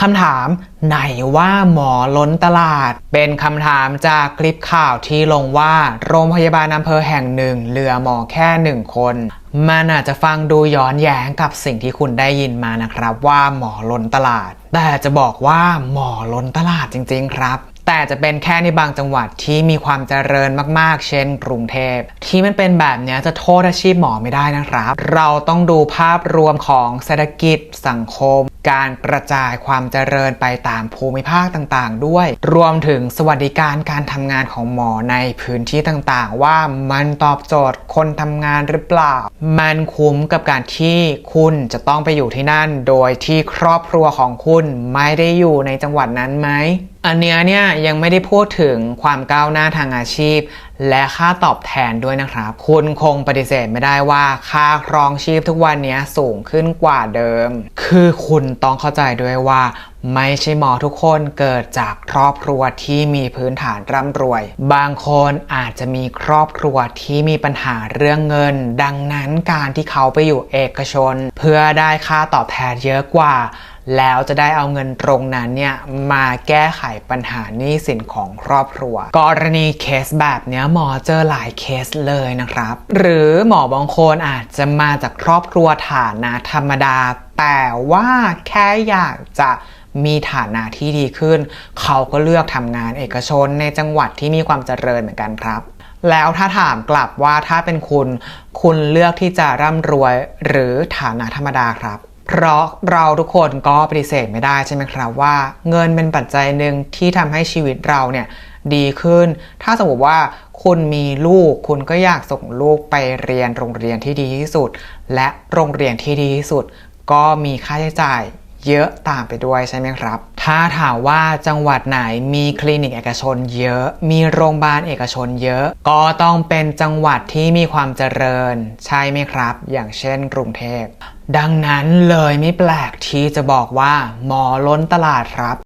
คำถามไหนว่าหมอล้นตลาด เป็นคำถามจากคลิปข่าวที่ลงว่าโรงพยาบาลอำเภอแห่งหนึ่งเหลือหมอแค่หนึ่งคน มันอาจจะฟังดูย้อนแย้งกับสิ่งที่คุณได้ยินมานะครับ ว่าหมอล้นตลาด แต่จะบอกว่าหมอล้นตลาดจริง ๆ ครับแต่จะเป็นแค่ในบางจังหวัดที่มีความเจริญมากๆ เช่น กรุงเทพ ที่มันเป็นแบบเนี้ยจะโทษอาชีพหมอไม่ได้นะครับ เราต้องดูภาพรวมของเศรษฐกิจสังคมการกระจายความเจริญไปตามภูมิภาคต่างๆ ด้วย รวมถึงสวัสดิการการทำงานของหมอในพื้นที่ต่างๆ ว่ามันตอบโจทย์คนทำงานหรือเปล่า มันคุ้มกับการที่คุณจะต้องไปอยู่ที่นั่น โดยที่ครอบครัวของคุณไม่ได้อยู่ในจังหวัดนั้นไหมอันเนี้ยเนี่ยยังไม่ได้พูดถึงความก้าวหน้าทางอาชีพ และค่าตอบแทนด้วยนะครับ คุณคงปฏิเสธไม่ได้ว่าค่าครองชีพทุกวันนี้สูงขึ้นกว่าเดิม คือคุณต้องเข้าใจด้วยว่าไม่ใช่หมอทุกคนเกิดจากครอบครัวที่มีพื้นฐานร่ำรวย บางคนอาจจะมีครอบครัวที่มีปัญหาเรื่องเงิน ดังนั้นการที่เขาไปอยู่เอกชน เพื่อได้ค่าตอบแทนเยอะกว่าแล้วจะได้เอาเงินตรงนั้นเนี่ยมาแก้ไขปัญหาหนี้สินของครอบครัว กรณีเคสแบบนี้หมอเจอหลายเคสเลยนะครับ หรือหมอบางคนอาจจะมาจากครอบครัวฐานะธรรมดา แต่ว่าแค่อยากจะมีฐานะที่ดีขึ้น เขาก็เลือกทำงานเอกชนในจังหวัดที่มีความเจริญเหมือนกันครับ แล้วถ้าถามกลับว่าถ้าเป็นคุณ คุณเลือกที่จะร่ำรวยหรือฐานะธรรมดาครับ เพราะเราทุกคนก็ปฏิเสธไม่ได้ใช่ไหมครับว่า เงินเป็นปัจจัยหนึ่งที่ทำให้ชีวิตเราเนี่ยดีขึ้น ถ้าสมมติว่าคุณมีลูก คุณก็อยากส่งลูกไปเรียนโรงเรียนที่ดีที่สุด และโรงเรียนที่ดีที่สุด ก็มีค่าใช้จ่ายเยอะตามไปด้วยใช่ไหมครับ ถ้าถามว่าจังหวัดไหนมีคลินิกเอกชนเยอะ มีโรงพยาบาลเอกชนเยอะ ก็ต้องเป็นจังหวัดที่มีความเจริญ ใช่ไหมครับ อย่างเช่นกรุงเทพ ดังนั้นเลยไม่แปลกที่จะบอกว่า หมอล้นตลาดครับ